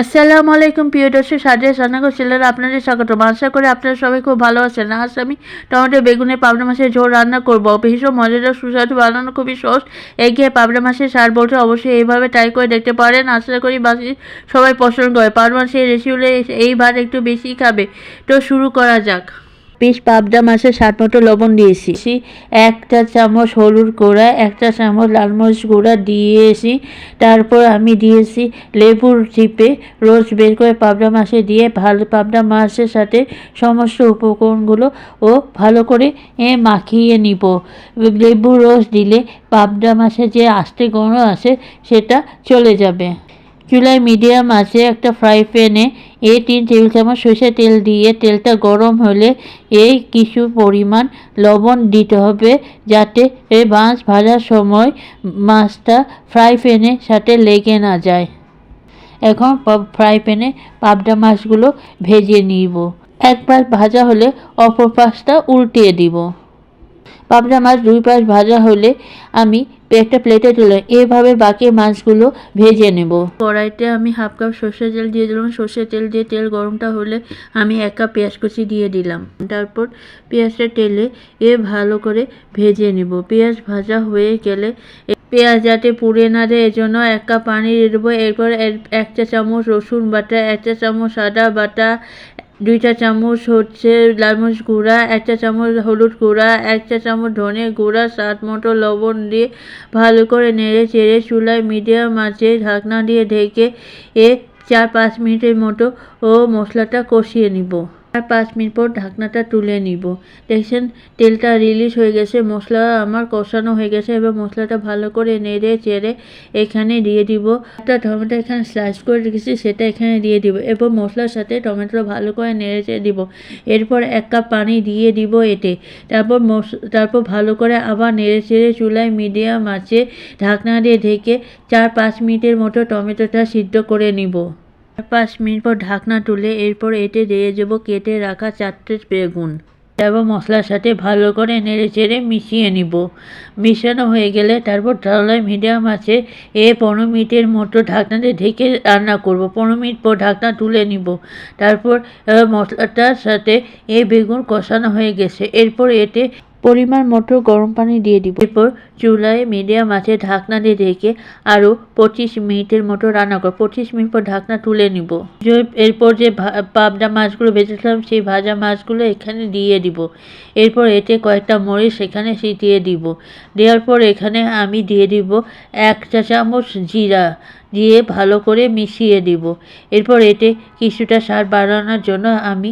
আসসালামু আলাইকুম, প্রিয় দর্শক সাজে সানাগর ছেলেরা আপনাদের স্বাগত আশা করি আপনারা সবাই খুব ভালো আছেন। আজ আমি টমেটো, বেগুনে, পাবনা মাছের ঝোল রান্না করব। ভীষণ মজাদার, সুস্বাদু, বানানো খুবই সহজ। এগিয়ে পাবনা মাছের সার বলতে অবশ্যই এইভাবে ট্রাই করে দেখতে পারেন। আশা করি বাসি সবাই পছন্দ করে পাবনা মাছের রেসিপি এইবার একটু বেশি খাবে। তো শুরু করা যাক। পিস পাবদা মাছের স্বাদ মতো লবণ দিয়েছি। একটা চামচ হলুদ গুঁড়া, একটা চামচ লাল মরিচ গুঁড়া দিয়েছি। তারপর আমি দিয়েছি লেবুর চিপে রোজ বের করে পাবদা মাছে দিয়ে ভালো, পাবদা মাছের সাথে সমস্ত উপকরণগুলো ও ভালো করে, এ, মাখিয়ে নিব। লেবুর রস দিলে পাবদা মাছের যে আস্তে গন্ধ আছে সেটা চলে যাবে। চুলায় মিডিয়াম আছে একটা ফ্রাই প্যানে। এ তিন টেবিল চামচ সরষের তেল দিয়ে তেলটা গরম হলে এই কিছু পরিমাণ লবণ দিতে হবে যাতে এই মাছ ভাজার সময় মাছটা ফ্রাই প্যানের সাথে লেগে না যায়। এখন ফ্রাই প্যানে পাবদা মাছগুলো ভেজে নিব। একবার ভাজা হলে অপর পাশটা উল্টিয়ে দিব। পাবদা মাছ দুই পাশ ভাজা হলে আমি একটা প্লেটে তুলে এভাবে বাকি মাছগুলো ভেজে নেব। কড়াইতে আমি হাফ কাপ সর্ষের তেল দিয়ে দিলাম। সর্ষের তেল দিয়ে তেল গরমটা হলে আমি এক কাপ পেঁয়াজ কুচি দিয়ে দিলাম। তারপর পেঁয়াজটা তেলে এ ভালো করে ভেজে নেব। পেঁয়াজ ভাজা হয়ে গেলে পেঁয়াজ যাতে পুড়ে না দেয় এজন্য এক কাপ পানি দিয়ে দেবো। এরপর একটা চামচ রসুন বাটা একটা চামচ আদা বাটা দুইটা চামচ হচ্ছে লাল মরিচ গুঁড়া একটা চামচ হলুদ গুঁড়া একটা চামচ ধনে গুঁড়া, স্বাদ মতো লবণ দিয়ে ভালো করে নেড়ে চেড়ে চুলায় মিডিয়াম আঁচে ঢাকনা দিয়ে ঢেকে এ চার পাঁচ মিনিটের মতো ও মশলাটা কষিয়ে নিব। আর পাঁচ মিনিট পর ঢাকনাটা তুলে নিব। দেখছেন, তেলটা রিলিজ হয়ে গেছে, মশলা আমার কষানো হয়ে গেছে, এবার মশলাটা ভালো করে নেড়ে চেড়ে এখানে দিয়ে দিব। একটা টমেটো এখানে স্লাইস করে রেখেছি, সেটা এখানে দিয়ে দিব এবং মশলার সাথে টমেটো ভালো করে নেড়ে চেড়ে দিব। এরপর এক কাপ পানি দিয়ে দিব এতে। তারপর তারপর ভালো করে আবার নেড়ে চেড়ে চুলায় মিডিয়াম আছে ঢাকনা দিয়ে ঢেকে চার পাঁচ মিনিটের মতো টমেটোটা সিদ্ধ করে নিব। পাঁচ মিনিট পর ঢাকনা তুলে এরপর এতে দিয়ে দেবো কেটে রাখা চারটে বেগুন। তারপর মশলার সাথে ভালো করে নেড়ে চেড়ে মিশিয়ে নিব। মিশানো হয়ে গেলে তারপর তাহলে মিডিয়াম আছে এ পনেরো মিনিটের মতো ঢাকনাতে ঢেকে রান্না করব। পনেরো মিনিট পর ঢাকনা তুলে নিব। তারপর মশলাটার সাথে এ বেগুন কষানো হয়ে গেছে। এরপর এতে পরিমাণ মতো গরম পানি দিয়ে দিব। এরপর চুলায় মিডিয়াম আছে ঢাকনা দিয়ে ঢেকে আরও পঁচিশ মিনিটের মতো রান্না করব। পঁচিশ মিনিট পর ঢাকনা তুলে নিব। এরপর যে পাবদা মাছগুলো ভেজেছিলাম সেই ভাজা মাছগুলো এখানে দিয়ে দিব। এরপর এতে কয়েকটা মরিচ এখানে সেই দিয়ে দিব। দেওয়ার পর এখানে আমি দিয়ে দিব এক চা চামচ জিরা। দিয়ে ভালো করে মিশিয়ে দিব। এরপর এতে কিছুটা সার বাড়ানোর জন্য আমি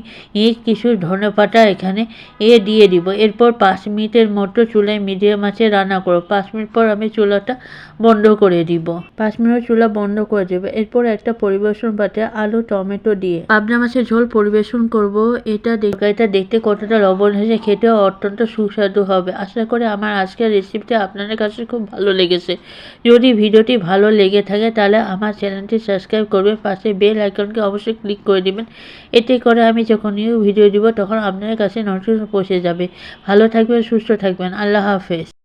কিছু ধনে পাতা এখানে এ দিয়ে দিব। এরপর পাঁচ মিনিটের মতো চুলায় মিডিয়াম আছে রান্না করব। পাঁচ মিনিট পর আমি চুলাটা বন্ধ করে দিব। পাঁচ মিনিট চুলা বন্ধ করে দেবো। এরপর একটা পরিবেশন পাতে আলু, টমেটো দিয়ে। পাবনা মাছের ঝোল পরিবেশন করব। এটা এটা দেখতে কতটা লবণ হয়েছে খেতেও অত্যন্ত সুস্বাদু হবে। আশা করি আমার আজকের রেসিপিটা আপনাদের কাছে খুব ভালো লেগেছে। যদি ভিডিওটি ভালো লেগে থাকে তাহলে আমার চ্যানেলটি সাবস্ক্রাইব করবেন পাশে বেল আইকনকে অবশ্যই ক্লিক করে দেবেন। এতে করে আমি যখন নিউ ভিডিও দিব, তখন আপনার কাছে নোটিফিকেশন পৌঁছে যাবে। ভালো থাকবেন, সুস্থ থাকবেন। আল্লাহ হাফেজ।